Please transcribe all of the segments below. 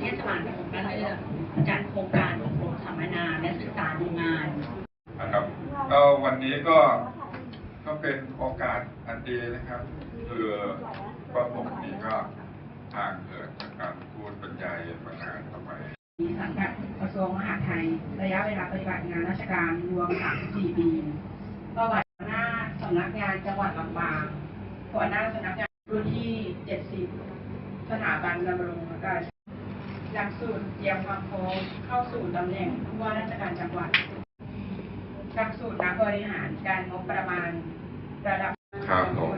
เทศบาลตำบลบ้านเอื้อจัดโครงการอบรมสัมมนาและศึกษาดูงานนะครับก็วันนี้ก็ก็เป็นโอกาสอันดีนะครับ คือว่าผมนี้ก็ทางเกิดจากการพูดบรรยายประกาศเข้าไปสังกัดกระทรวงมหาดไทย ระยะเวลาปฏิบัติงานราชการรวม 34 ปีประวัติหัวหน้าสำนักงานจังหวัดลำปางหัวหน้าสำนักงานรุ่นที่ 70 สถาบันดำรงราช หลักสูตรเตรียมความพร้อมเข้าสู่ตำแหน่งผู้ว่าราชการจังหวัด หลักสูตรนักบริหารการงบประมาณระดับครับผม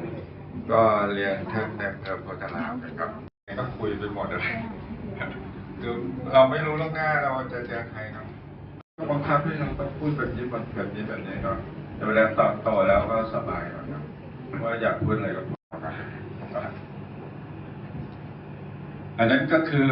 ก็เรียนท่านในอำเภอโพธารามนะครับก็คุยไปหมดเลยคือเราไม่รู้ล่วงหน้าเราจะเจอใครเนาะก็บังคับให้เราต้องพูดแบบนี้แบบนี้แบบนี้เนาะแต่เวลาตอนโตแล้วก็สบายกว่าเนาะว่าอยากพูดอะไรก็พูดไปอันนั้นก็คือ